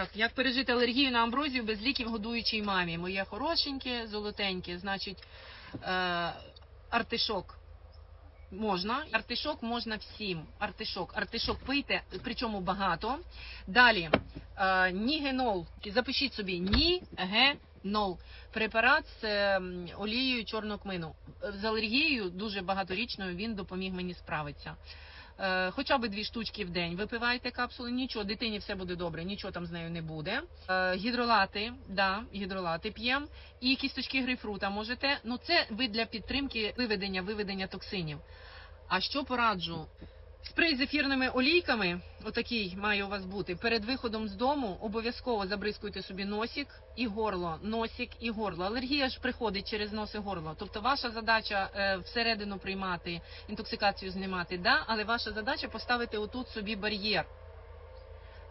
Так, як пережити алергію на амброзію без ліків годуючій мамі? Моє хорошеньке, золотеньке, значить, е, артишок. Можна, артишок можна всім. Артишок, артишок пийте, причому багато. Далі е, нігенол. Запишіть собі нігенол. Препарат з е, олією чорного кмину. З алергією дуже багаторічною він допоміг мені справитися. Е, Хоча б дві штучки в день випивайте капсули, нічого, дитині все буде добре, нічого там з нею не буде. Е, Гідролати, да, гідролати п'ємо. І кісточки грейпфрута можете. Ну це ви для підтримки виведення, виведення токсинів. А що пораджу? Спрей з ефірними олійками, отакий має у вас бути. Перед виходом з дому обов'язково забризкуйте собі носик і горло, носик і горло. Алергія ж приходить через нос і горло. Тобто ваша задача е, всередину приймати, інтоксикацію знімати, да? але ваша задача поставити отут собі бар'єр.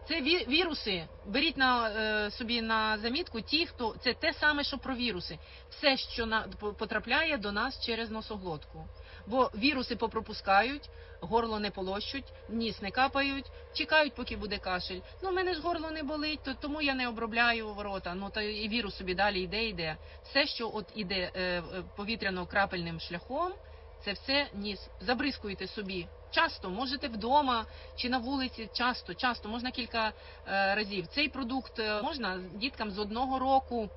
Це ві- віруси. Беріть на е, собі на замітку ті, хто це те саме, що про віруси. Все, що на по- потрапляє до нас через носоглотку. Бо віруси попропускають, горло не полощуть, ніс не капають, чекають, поки буде кашель. Ну, в мене ж горло не болить, то тому я не обробляю ворота. Ну та і вірус собі далі йде, йде. Все, що от іде е, е, повітряно-крапельним шляхом, це все ніс. Забризкуйте собі. Часто можете вдома чи на вулиці. Часто, часто можна кілька е, разів. Цей продукт е, можна діткам з одного року.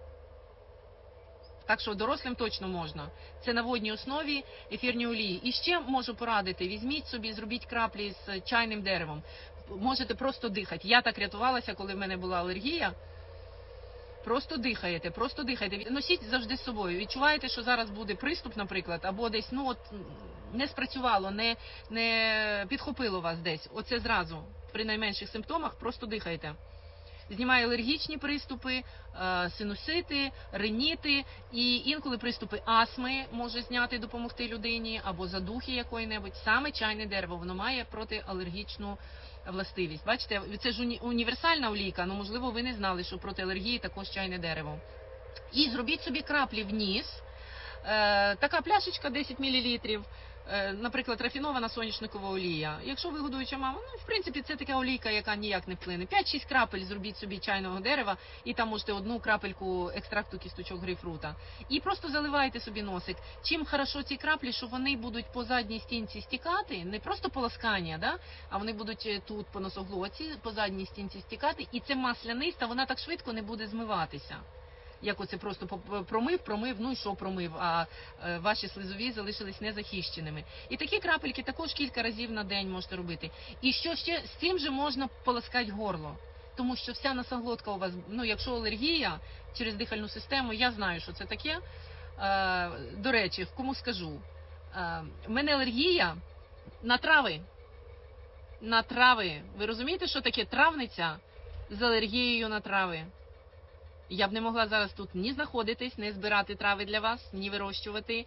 Так що дорослим точно можна. Це на водній основі ефірні олії. І ще можу порадити: візьміть собі, зробіть краплі з чайним деревом. Можете просто дихати. Я так рятувалася, коли в мене була алергія. Просто дихаєте, просто дихаєте. Носіть завжди з собою. Відчуваєте, що зараз буде приступ, наприклад, або десь ну от не спрацювало, не, не підхопило вас десь. Оце зразу при найменших симптомах просто дихаєте. Знімає алергічні приступи, е, синусити, реніти і інколи приступи астми може зняти, допомогти людині або задухи якої-небудь. Саме чайне дерево воно має протиалергічну властивість. Бачите, це ж універсальна олійка, але можливо ви не знали, що проти алергії також чайне дерево. І зробіть собі краплі в ніс. Е, така пляшечка 10 мл. Е, наприклад, рафінована соняшникова олія. Якщо ви годуюча мама, ну в принципі це така олійка, яка ніяк не вплине. 5-6 крапель зробіть собі чайного дерева, і там можете одну крапельку екстракту кісточок грейпфрута. І просто заливайте собі носик. Чим хорошо ці краплі, що вони будуть по задній стінці стікати, не просто полоскання, да? а вони будуть е, тут по носоглоці, по задній стінці стікати, і це масляниста, вона так швидко не буде змиватися. Як оце просто промив, промив, ну і що промив, а е, ваші слизові залишились незахищеними. І такі крапельки також кілька разів на день можете робити. І що ще з цим же можна полоскати горло. Тому що вся носоглотка у вас, ну якщо алергія через дихальну систему, я знаю, що це таке. Е, до речі, кому скажу, е, в мене алергія на трави. На трави. Ви розумієте, що таке травниця з алергією на трави? Я б не могла зараз тут ні знаходитись, ні збирати трави для вас, ні вирощувати.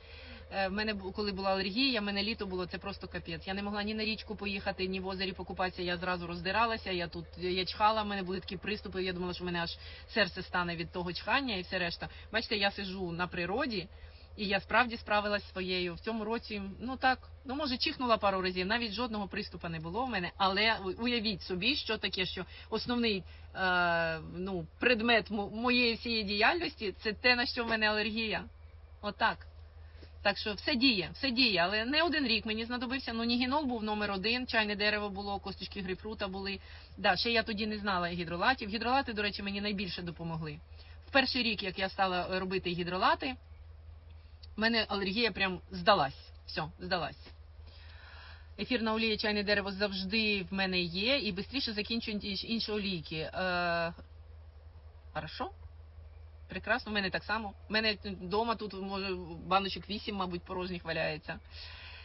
Е, В мене коли була алергія, в мене літо було це просто капець. Я не могла ні на річку поїхати, ні в озері покупатися. Я зразу роздиралася. Я тут я чхала. в мене були такі приступи. Я думала, що в мене аж серце стане від того чхання і все решта. Бачите, я сижу на природі. І я справді справилась своєю в цьому році. Ну так, ну може чихнула пару разів. Навіть жодного приступу не було в мене. Але уявіть собі, що таке, що основний е, ну, предмет моєї всієї діяльності це те, на що в мене алергія. Отак. Так що все діє, все діє, але не один рік мені знадобився. Ну, нігінол був номер один, чайне дерево було, косточки грейпфрута були. Да, ще я тоді не знала гідролатів. Гідролати, до речі, мені найбільше допомогли. В перший рік, як я стала робити гідролати, в мене алергія прям здалась. Все, здалась. Ефірна олія, чайне дерево завжди в мене є, і швидше закінчують інші олійки. Е, хорошо? Прекрасно, в мене так само. У мене вдома тут може баночок 8, мабуть, порожніх валяється.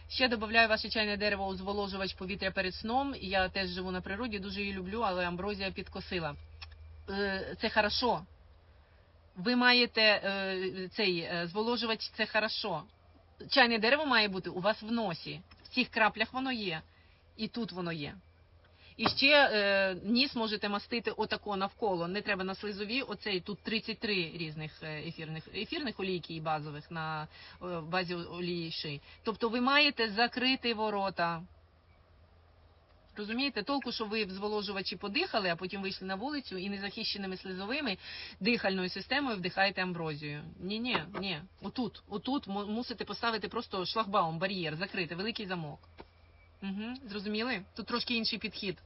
Ще додаю ваше чайне дерево у зволожувач повітря перед сном. Я теж живу на природі, дуже її люблю, але амброзія підкосила. Е, Це хорошо. Ви маєте е, цей е, зволожувач, це хорошо. Чайне дерево має бути у вас в носі. В цих краплях воно є. І тут воно є. І ще е, ніс можете мастити отако навколо. Не треба на слизові. Оцей тут 33 різних е, ефірних ефірних олійки і базових на е, базі олії ши. Тобто ви маєте закрити ворота. Розумієте, толку, що ви в зволожувачі подихали, а потім вийшли на вулицю і незахищеними слизовими дихальною системою вдихаєте амброзію. Ні, ні, ні. Отут, отут му- мусите поставити просто шлагбаум, бар'єр, закрити, великий замок. Угу, зрозуміли? Тут трошки інший підхід.